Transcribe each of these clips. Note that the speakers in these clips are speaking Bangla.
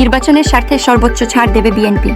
নির্বাচনের স্বার্থে সর্বোচ্চ ছাড় দেবে বিএনপি।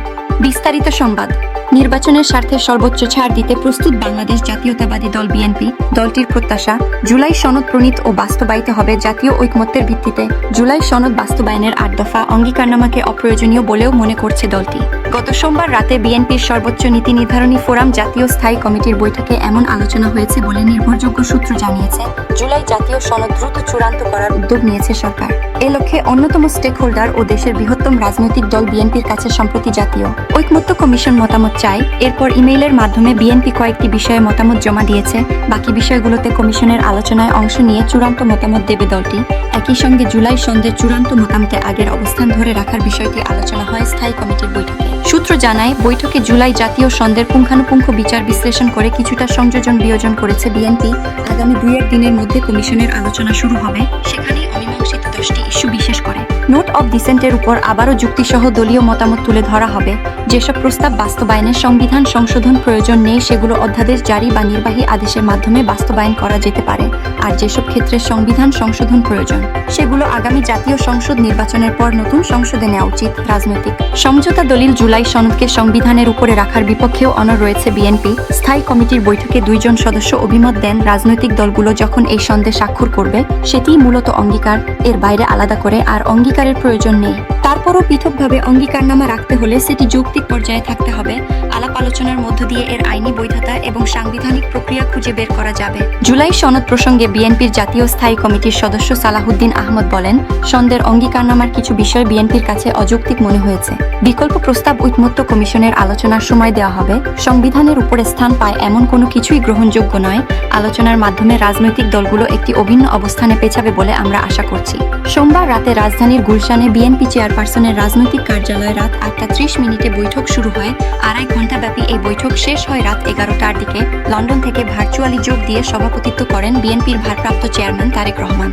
বিস্তারিত সংবাদ। নির্বাচনের স্বার্থে সর্বোচ্চ ছাড় দিতে প্রস্তুত বাংলাদেশ জাতীয়তাবাদী দল বিএনপি। দলটির প্রত্যাশা, জুলাই সনদ প্রণীত ও বাস্তবায়িত হবে জাতীয় ঐকমত্যের ভিত্তিতে। জুলাই সনদ বাস্তবায়নের আট দফা অঙ্গীকারনামাকে অপ্রয়োজনীয় বলেও মনে করছে দলটি। গত সোমবার রাতে বিএনপির সর্বোচ্চ নীতি নির্ধারণী ফোরাম জাতীয় স্থায়ী কমিটির বৈঠকে এমন আলোচনা হয়েছে বলে নির্ভরযোগ্য সূত্র জানিয়েছে। জুলাই জাতীয় সনদ দ্রুত চূড়ান্ত করার উদ্যোগ নিয়েছে সরকার। এ লক্ষ্যে অন্যতম স্টেক হোল্ডার ও দেশের বৃহত্তম রাজনৈতিক দল বিএনপির কাছে সম্প্রতি জাতীয় ঐকমত্য কমিশন মতামত চায়। এরপর ইমেইলের মাধ্যমে বিএনপি কয়েকটি বিষয়ে মতামত জমা দিয়েছে। বাকি বিষয়গুলোতে কমিশনের আলোচনায় অংশ নিয়ে চূড়ান্ত মতামত দেবে দলটি। একই সঙ্গে জুলাই সন্ধ্যের চূড়ান্ত মতামতে আগের অবস্থান ধরে রাখার বিষয়টি আলোচনা হয় স্থায়ী কমিটির বৈঠকে। সূত্র জানায়, বৈঠকে জুলাই জাতীয় সন্ধ্যের পুঙ্খানুপুঙ্খ বিচার বিশ্লেষণ করে কিছুটা সংযোজন বিয়োজন করেছে বিএনপি। আগামী দুই এক দিনের মধ্যে কমিশনের আলোচনা শুরু হবে। সেখানেই অমীমাংসিত দশটি ইস্যু বিশেষ করে। নোট অব ডিসেন্টের উপর আবারও যুক্তিসহ দলীয় মতামত তুলে ধরা হবে। যেসব প্রস্তাব বাস্তবায়নে সংবিধান সংশোধন প্রয়োজন নেই, সেগুলো অধ্যাদেশ জারি বা নির্বাহী আদেশের মাধ্যমে বাস্তবায়ন করা যেতে পারে। আর যেসব ক্ষেত্রে সংবিধান সংশোধন প্রয়োজন, সেগুলো আগামী জাতীয় সংসদ নির্বাচনের পর নতুন সংসদে নেওয়া উচিত রাজনৈতিক। সমঝোতা দলিল জুলাই সনদকে সংবিধানের উপরে রাখার বিপক্ষেও অনর রয়েছে বিএনপি। স্থায়ী কমিটির বৈঠকে দুইজন সদস্য অভিমত দেন রাজনৈতিক দলগুলো যখন এই সন্দে স্বাক্ষর করবে, সেটিই মূলত অঙ্গীকার। এর বাইরে আলাদা করে আর অঙ্গীকারের প্রয়োজন নেই। তারপরও পৃথকভাবে অঙ্গীকারনামা রাখতে হলে সেটি যৌক্তিক পর্যায়ে থাকতে হবে। আলাপ আলোচনার মধ্য দিয়ে এর আইনি বৈধতা এবং সাংবিধানিক প্রক্রিয়া খুঁজে বের করা যাবে। জুলাই সনদ প্রসঙ্গে বিএনপির জাতীয় স্থায়ী কমিটির সদস্য সালাহুদ্দিন আহমদ বলেন, সন্দের অঙ্গীকারনামার কিছু বিষয় বিএনপির কাছে অযৌক্তিক মনে হয়েছে। বিকল্প প্রস্তাব ঐকমত্য কমিশনের আলোচনার সময় দেওয়া হবে। সংবিধানের উপরে স্থান পায় এমন কোনো কিছুই গ্রহণযোগ্য নয়। আলোচনার মাধ্যমে রাজনৈতিক দলগুলো একটি অভিন্ন অবস্থানে পেছাবে বলে আমরা আশা করছি। সোমবার রাতে রাজধানীর গুলশানে বিএনপি চেয়ারপারসনের রাজনৈতিক কার্যালয়ে রাত আটটা ত্রিশ মিনিটে বৈঠক শুরু হয়। আড়াই ঘণ্টাব্যাপী এই বৈঠক শেষ হয় রাত এগারোটার দিকে। লন্ডন থেকে ভার্চুয়ালি যোগ দিয়ে সভাপতিত্ব করেন বিএনপির ভারপ্রাপ্ত চেয়ারম্যান তারেক রহমান।